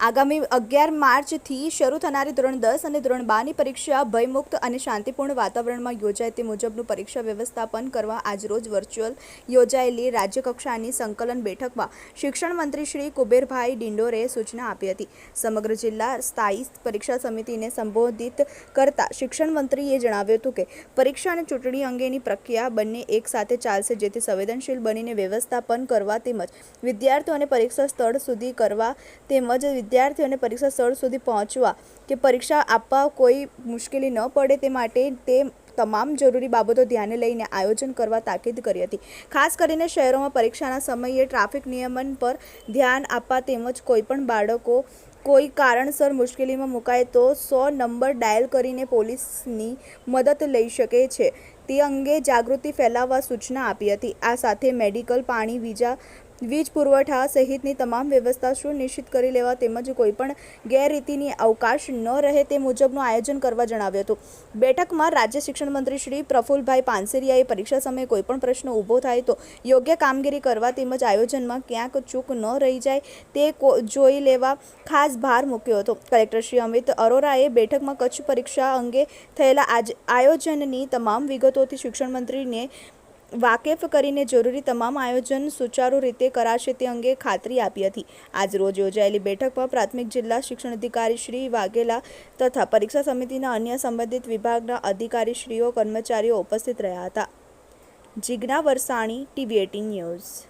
આગામી અગિયાર માર્ચથી શરૂ થનારી ધોરણ દસ અને ધોરણ બારની પરીક્ષા ભયમુક્ત અને શાંતિપૂર્ણ વાતાવરણમાં યોજાય તે મુજબનું પરીક્ષા વ્યવસ્થાપન કરવા આજરોજ વર્ચ્યુઅલ યોજાયેલી રાજ્યકક્ષાની સંકલન બેઠકમાં શિક્ષણ મંત્રી શ્રી કુબેરભાઈ ડિંડોરે સૂચના આપી હતી. સમગ્ર જિલ્લા સ્થાયી પરીક્ષા સમિતિને સંબોધિત કરતા શિક્ષણ મંત્રીએ જણાવ્યું હતું કે, પરીક્ષા અને ચૂંટણી અંગેની પ્રક્રિયા બંને એક સાથે ચાલશે જેથી સંવેદનશીલ બનીને વ્યવસ્થાપન કરવા તેમજ વિદ્યાર્થીઓને પરીક્ષા સ્થળ સુધી કરવા તેમજ વિદ્યાર્થીઓને પરીક્ષા સ્થળ સુધી પહોંચવા કે પરીક્ષા આપવા કોઈ મુશ્કેલી ન પડે તે માટે તે તમામ જરૂરી બાબતો ધ્યાને લઈને આયોજન કરવા તાકીદ કરી હતી. ખાસ કરીને શહેરોમાં પરીક્ષાના સમયે ટ્રાફિક નિયમન પર ધ્યાન આપવા તેમજ કોઈપણ બાળકો કોઈ કારણસર મુશ્કેલીમાં મુકાય તો સો નંબર ડાયલ કરીને પોલીસની મદદ લઈ શકે છે. તે અંગે જાગૃતિ ફેલાવવા સૂચના આપી હતી. આ સાથે મેડિકલ, પાણી, વીજા વીજ પુરવઠા સહિતની તમામ વ્યવસ્થા સુનિશ્ચિત કરી લેવા તેમજ કોઈપણ ગેરરીતિની અવકાશ ન રહે તે મુજબનું આયોજન કરવા જણાવ્યું હતું. બેઠકમાં રાજ્ય શિક્ષણ મંત્રી શ્રી પ્રફુલભાઈ પાનસેરિયાએ પરીક્ષા સમયે કોઈપણ પ્રશ્ન ઊભો થાય તો યોગ્ય કામગીરી કરવા તેમજ આયોજનમાં ક્યાંક ચૂક ન રહી જાય તે જોઈ લેવા ખાસ ભાર મૂક્યો હતો. કલેક્ટર શ્રી અમિત અરોરાએ બેઠકમાં કચ્છ પરીક્ષા અંગે થયેલા આયોજનની તમામ વિગતોથી શિક્ષણ મંત્રીને વાકેફ કરીને જરૂરી તમામ આયોજન સુચારુ રીતે કરાશે તે અંગે ખાતરી આપી હતી. આજ રોજ યોજાયેલી બેઠકમાં પ્રાથમિક જિલ્લા શિક્ષણ અધિકારી શ્રી વાઘેલા તથા પરીક્ષા સમિતિના અન્ય સંબંધિત વિભાગના અધિકારીશ્રીઓ, કર્મચારીઓ ઉપસ્થિત રહ્યા હતા. Jigna Varsani, TV eighteen news.